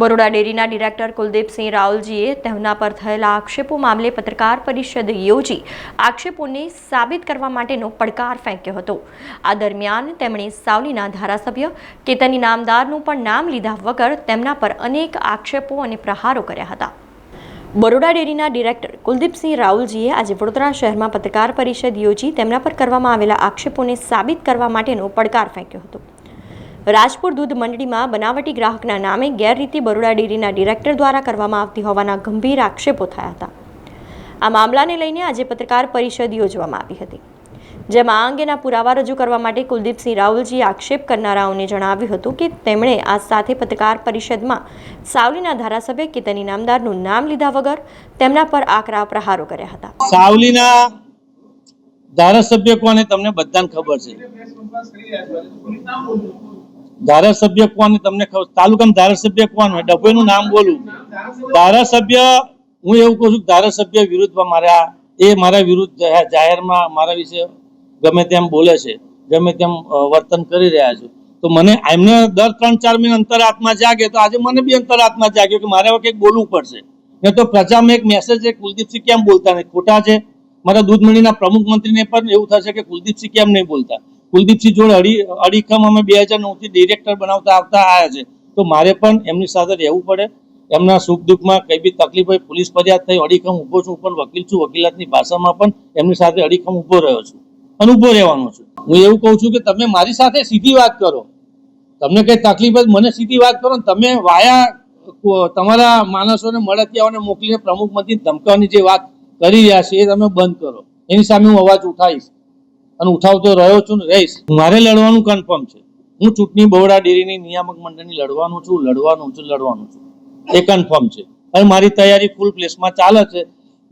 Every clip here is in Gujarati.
બરોડા ડેરીના ડિરેક્ટર કુલદીપસિંહ રાવલજીએ તેમના પર થયેલા આક્ષેપો મામલે પત્રકાર પરિષદ યોજી આક્ષેપોને સાબિત કરવા માટેનો પડકાર ફેંક્યો હતો. આ દરમિયાન તેમણે સાવલીના ધારાસભ્ય કેતની નામદારનું પણ નામ લીધા વગર તેમના પર અનેક આક્ષેપો અને પ્રહારો કર્યા હતા. બરોડા ડેરીના ડિરેક્ટર કુલદીપસિંહ રાહુલજીએ આજે વડોદરા શહેરમાં પત્રકાર પરિષદ યોજી તેમના પર કરવામાં આવેલા આક્ષેપોને સાબિત કરવા માટેનો પડકાર ફેંક્યો હતો. રાજપુર દૂધ મંડળીમાં બનાવટી ગ્રાહકના નામે ગેરરીતિ બરોડા ડેરીના ડિરેક્ટર દ્વારા કરવામાં આવતી હોવાના ગંભીર આક્ષેપો થયા હતા. આ મામલાને લઈને આજે પત્રકાર પરિષદ યોજવામાં આવી હતી. જેમાં આ અંગેના પુરાવા રજૂ કરવા માટે કુલદીપસિંહ રાહુલજીએ આક્ષેપ કરનારાઓને જણાવ્યું હતું કે તેમણે આ સાથે પત્રકાર પરિષદમાં સાવલીના ધારાસભ્ય કેતની નામદારનું નામ લીધા વગર તેમના પર આકરા પ્રહારો કર્યા હતા. સાવલીના ધારાસભ્ય કોને તમને બધાને ખબર છે? ધારાસભ્ય કોણ તમને તાલુકાના ધારાસભ્ય કોણ હોય? ડભોઈનું નામ બોલું. ધારાસભ્ય, હું એવું કહું છું, ધારાસભ્ય વિરુદ્ધમાં મારા એ મારા વિરુદ્ધ જાહેરમાં મારા વિશે ગમે તેમ બોલે છે, ગમે તેમ વર્તન કરી રહ્યા છે. તો મને એમને દર ત્રણ ચાર મહિના અંતરાત્મા જાગે, તો આજે મને બી અંતરાત્મા જાગ્યો કે મારે કંઈક બોલવું પડશે. ને તો પ્રજામાં એક મેસેજ છે, કુલદીપસિંહ કેમ બોલતા નહીં? ખોટા છે. મારા દૂધ મંડળીના પ્રમુખ મંત્રીને પણ એવું થશે કે કુલદીપસિંહ કેમ નહીં બોલતા? કુલદીપસિંહ જોડે અડી અડીખમ અમે બે હજાર નવથી ડિરેક્ટર બનાવતા આવતા આવ્યા છે. તો મારે પણ એમની સાથે રહેવું પડે. એમના સુખ દુઃખમાં કઈ બી તકલીફ હોય, પોલીસ ફરિયાદ થઈ, અડીખમ ઊભો છું, પણ વકીલ છું, વકીલાતની ભાષામાં પણ એમની સાથે અડીખમ ઊભો રહ્યો છું અને ઊભો રહેવાનો છું. હું એવું કહું છું કે તમે મારી સાથે સીધી વાત કરો. તમને કઈ તકલીફ હોય મને સીધી વાત કરો તમે વાયા તમારા માણસોને મળતિયાઓને મોકલીને પ્રમુખ મંત્રી ધમકાવાની જે વાત કરી રહ્યા છે એ તમે બંધ કરો. એની સામે હું અવાજ ઉઠાવીશ. અને ઉઠાવતો રહ્યો છું ને, રહીશ. મારે લડવાનું કન્ફર્મ છે. હું ચૂંટણી બોવડા ડેરીની નિયામક મંડળની લડવાનું છું લડવાનું છું લડવાનું છું. એ કન્ફર્મ છે. અને મારી તૈયારી ફૂલ પ્લેસમાં ચાલે છે.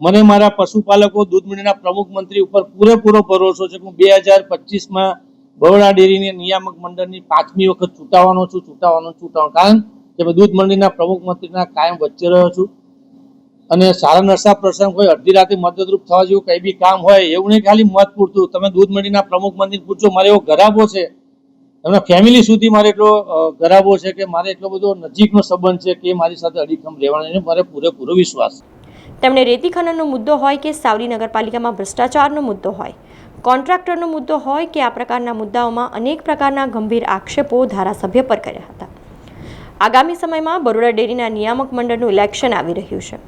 મને મારા પશુપાલકો, દૂધ મંડળના પ્રમુખ મંત્રી ઉપર પૂરેપૂરો ભરોસો છે હું બે હજાર પચીસમાં બરોડા ડેરીની નિયામક મંડળની પાંચમી વખત ચૂંટાવાનો છું, ચૂંટાવાનો ચૂંટાવાનો કારણ કે દૂધ મંડળીના પ્રમુખ મંત્રીના કાયમ વચ્ચે રહ્યો છું. અને સારા નરસા પ્રસંગ હોય, અડધી રાતે મદદરૂપ થવા જેવું કઈ બી કામ હોય, એવું નહીં ખાલી મત પૂરતું. તમે દૂધ મંડીના પ્રમુખ મંદિર પૂછો, મારે એવો ગરાબો છે? એમના ફેમિલી સુધી મારે એટલો ગરાબો છે કે મારે એટલો બધો નજીકનો સંબંધ છે કે મારી સાથે અડીખમ રહેવાનો મારે પૂરેપૂરો વિશ્વાસ તેમણે રેતી ખનનનો મુદ્દો હોય કે સાવલી નગરપાલિકામાં ભ્રષ્ટાચારનો મુદ્દો હોય? કોન્ટ્રાક્ટરનો મુદ્દો હોય કે આ પ્રકારના મુદ્દાઓમાં અનેક પ્રકારના ગંભીર આક્ષેપો ધારાસભ્ય પર કર્યા હતા? આગામી સમયમાં બરોડા ડેરીના નિયામક મંડળનું ઇલેક્શન આવી રહ્યું છે.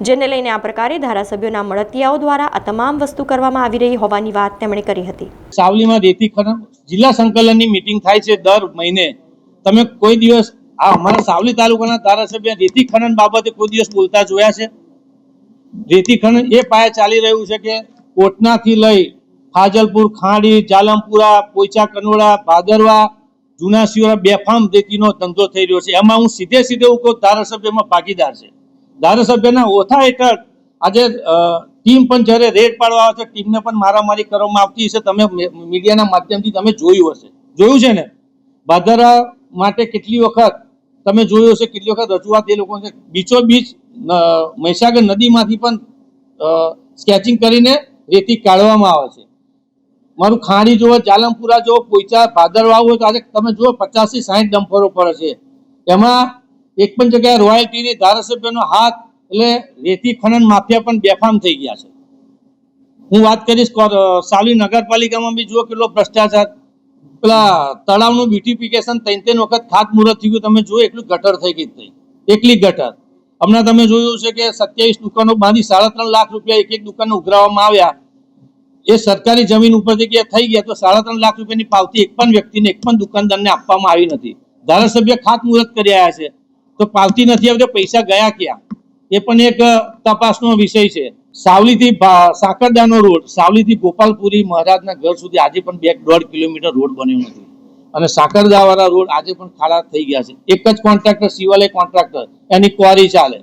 જેને લઈને આ પ્રકારે ધારાસભ્યોના મળતિયાઓ દ્વારા આ તમામ વસ્તુ કરવામાં આવી રહી હોવાની વાત તેમણે કરી હતી. સાવલીમાં રેતી ખનન જિલ્લા સંકલનની મીટિંગ થાય છે દર મહિને. તમે કોઈ દિવસ આ અમારા સાવલી તાલુકાના ધારાસભ્ય રેતી ખનન બાબતે કોઈ દિવસ બોલતા જોયા છે? રેતી ખનન એ પાયે ચાલી રહ્યું છે કે કોટનાથી લઈ ફાજલપુર, ખાંડી, જાલમપુરા પોઈચા કનોડા, ભાદરવા, જુના શિવરા બેફામ રેતીનો ધંધો થઈ રહ્યો છે. એમાં હું સીધે સીધે હું કહું ધારાસભ્યમાં ભાગીદાર છે. ધારાસભ્યના ઓથા હેઠળ આજે ટીમ પણ જ્યારે રેડ પાડવા આવે છે ટીમને પણ મારામારી કરવામાં આવતી હશે. તમે મીડિયાના માધ્યમથી તમે જોયું હશે. જોયું છે ને? ભાદરા માટે કેટલી વખત તમે જોયું હશે, કેટલી વખત રજૂઆત એ લોકો બીચો બીચ મહીસાગર નદીમાંથી પણ સ્કેચિંગ કરીને રેતી કાઢવામાં આવે છે. મારું ખાણી જુઓ, જાલમપુરા જુઓ, પોઈચા, ભાદરવા હોય તો આજે તમે જુઓ, પચાસથી સાહીઠ ડમ્પરો પડે છે. એમાં એક પણ જગ્યાએ રોયલ્ટીની ધારાસભ્યનો હાથ એટલે રેતી ખનન માફિયા પણ બેફામ થઈ ગયા છે. હું વાત કરીશ સાલી નગરપાલિકામાં બી જુઓ કેટલો ભ્રષ્ટાચાર. પેલા તળાવનું બ્યુટિફિકેશન ત્રણ ત્રણ વખત ખાતમુહૂર્ત થઈ ગયું. તમે જુઓ એટલું ગટર થઈ ગઈ થઈ. એકલી ગટર. હમણાં તમે જોયું છે કે સત્યાવીસ દુકાનો બાંધી સાડા ત્રણ લાખ રૂપિયા એક એક દુકાને ઉઘરાવવામાં આવ્યા. એ સરકારી જમીન ઉપર જગ્યા થઈ ગયા તો સાડા ત્રણ લાખ રૂપિયાની પાવતી એક પણ વ્યક્તિને, એક પણ દુકાનદારને આપવામાં આવી નથી. ધારાસભ્ય ખાતમુહૂર્ત કરી આવ્યા છે. તો પાવતી નથી આવતો, પૈસા ગયા ક્યાં? એ પણ એક તપાસનો વિષય છે. સાવલીથી સાકરદાનો રોડ, સાવલીથી ગોપાલપુરી મહારાજના ઘર સુધી આજે પણ બે દોઢ કિલોમીટર રોડ બન્યો નથી. અને સાકરદાવાળા રોડ આજે પણ ખાડા થઈ ગયા છે. એક જ કોન્ટ્રાક્ટર, શિવાલય કોન્ટ્રાક્ટર, એની ક્વારી ચાલે.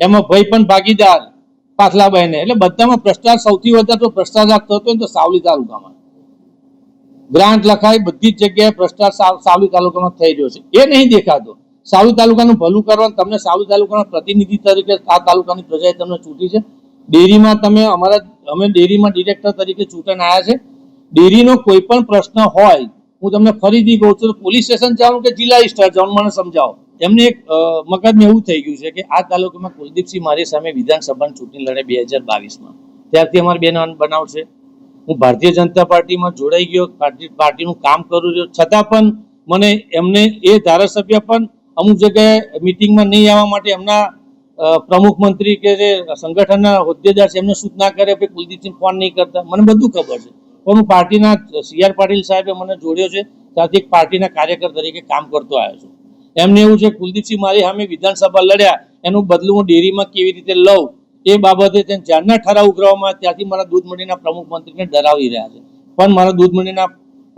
એમાં ભાઈ પણ ભાગીદાર પાછલાભાઈને એટલે બધામાં ભ્રષ્ટાચાર સૌથી વધારે તો ભ્રષ્ટાચાર થતો હોય તો સાવલી તાલુકામાં. ગ્રાન્ટ લખાય, બધી જ જગ્યાએ ભ્રષ્ટાચાર સાવ- સાવલી તાલુકામાં થઈ રહ્યો છે. એ નહીં દેખાતો. સાવલી તાલુકાનું ભલું કરવા તમને સાવલી તાલુકાના પ્રતિનિધિ તરીકે આ તાલુકાની પ્રજાએ તમને ચૂંટી છે. ડેરીમાં તમે અમારા અમે ડેરીમાં ડિરેક્ટર તરીકે ચૂંટણ આવ્યા છે. ડેરીનો કોઈ પણ પ્રશ્ન હોય, હું તમને ફરીથી કહું છું પોલીસ સ્ટેશન જાઉં કે જિલ્લા સ્ટેશન જાઓ, મને સમજાવો. એમને એક મગજમાં એવું થઈ ગયું છે કે આ તાલુકામાં કુલદીપસિંહ મારી સામે વિધાનસભાની ચૂંટણી લડે બે હજાર બાવીસમાં ત્યારથી અમારે બેન બનાવ છે. હું ભારતીય જનતા પાર્ટીમાં જોડાઈ ગયો પાર્ટી પાર્ટીનું કામ કરું છું છતાં પણ મને એમને એ ધારાસભ્ય પણ અમુક જગ્યાએ મિટિંગમાં નહીં આવવા માટે એમના પ્રમુખ મંત્રી કે જે સંગઠનના હોદ્દેદાર છે, એમને સૂચના કરે કે કુલદીપસિંહ ફોન નહીં કરતા. મને બધું ખબર છે. પણ હું પાર્ટીના સી આર પાટીલ સાહેબે મને જોડ્યો છે, ત્યાંથી એક પાર્ટીના કાર્યકર તરીકે કામ કરતો આવ્યો છું. એમને એવું છે, કુલદીપસિંહ મારી સામે વિધાનસભા લડ્યા, એનું બદલું હું ડેરીમાં કેવી રીતે લઉં? એ બાબતે જ્યારના ઠરાવ ઉઘરાવવામાં ત્યાંથી મારા દૂધ મંડળીના પ્રમુખ મંત્રીને ડરાવી રહ્યા છે. પણ મારા દૂધ મંડીના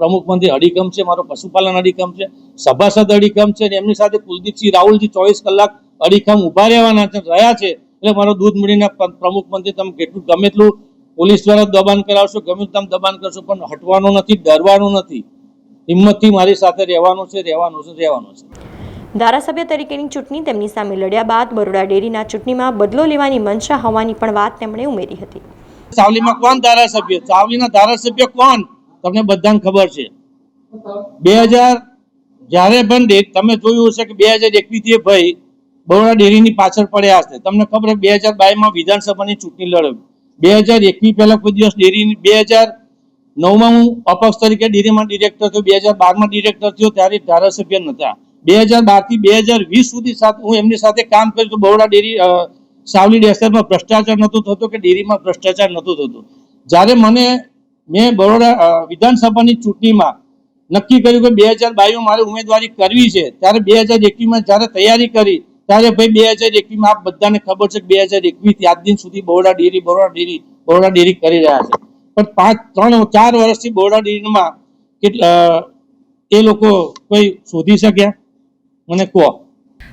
પ્રમુખ મંત્રી અડીકમ છે મારો પશુપાલન અડીકમ છે સભાસદ અડીકમ છે અને એમની સાથે કુલદીપસિંહ રાહુલજી ચોવીસ કલાક અડીકમ ઊભા રહેવાના છે રહ્યા છે એટલે મારો દૂધ મળીને પ્રમુખ મંત્રી તમે કેટલું ગમે એટલું પોલીસ દ્વારા દબાણ કરાવશો ગમે તમે દબાણ કરશો પણ હટવાનું નથી ડરવાનું નથી. હિંમતથી મારી સાથે રહેવાનું છે રહેવાનું છે રહેવાનું છે. ધારાસભ્ય તરીકેની ચૂંટણી તેમની સામે લડ્યા બાદ બરોડા ડેરીના ચૂંટણીમાં બદલો લેવાની મંશા હોવાની પણ વાત તેમણે ઉમેરી હતી. સાવલીમાં કોણ ધારાસભ્ય? સાવલીના ધારાસભ્ય કોણ? તમને બધાને ખબર છે. બે હજાર જ્યારે પણ તમે જોયું હશે કે બે હજાર એકવીસ ભાઈ બરોડા ડેરીની પાછળ પડ્યા હશે. તમને ખબર બે હજાર બાવીસમાં વિધાનસભાની ચૂંટણી લડવી બે હજાર એકવીસ પહેલા કોઈ દિવસ ડેરીની બે હજાર નવમાં હું અપક્ષ તરીકે ડેરીમાં ડિરેક્ટર થયો. બે હજાર બારમાં ડિરેક્ટર થયો ત્યારે ધારાસભ્ય નહોતા. બે હજાર બારથી બે હજાર વીસ સુધી સાથે હું એમની સાથે કામ કર્યું તો બરોડા ડેરી સાવલી ડેસરમાં ભ્રષ્ટાચાર નહોતો થતો કે ડેરીમાં ભ્રષ્ટાચાર નહોતો થતો. જ્યારે મને મેં બરોડા વિધાનસભાની ચૂંટણીમાં નક્કી કર્યું કે બે હજાર બાવીસમાં મારે ઉમેદવારી કરવી છે. ત્યારે બે હજાર એકવીસમાં જ્યારે તૈયારી કરી, ત્યારે ભાઈ બે હજાર એકવીસમાં આપ બધાને ખબર છે કે બે હજાર એકવીસ આજ દિન સુધી Baroda dairy Baroda dairy Baroda dairy કરી રહ્યા છે. પણ પાંચ, ત્રણ, ચાર વર્ષથી બરોડા ડેરીમાં કેટલા એ લોકો કોઈ શોધી શક્યા? મને કહો.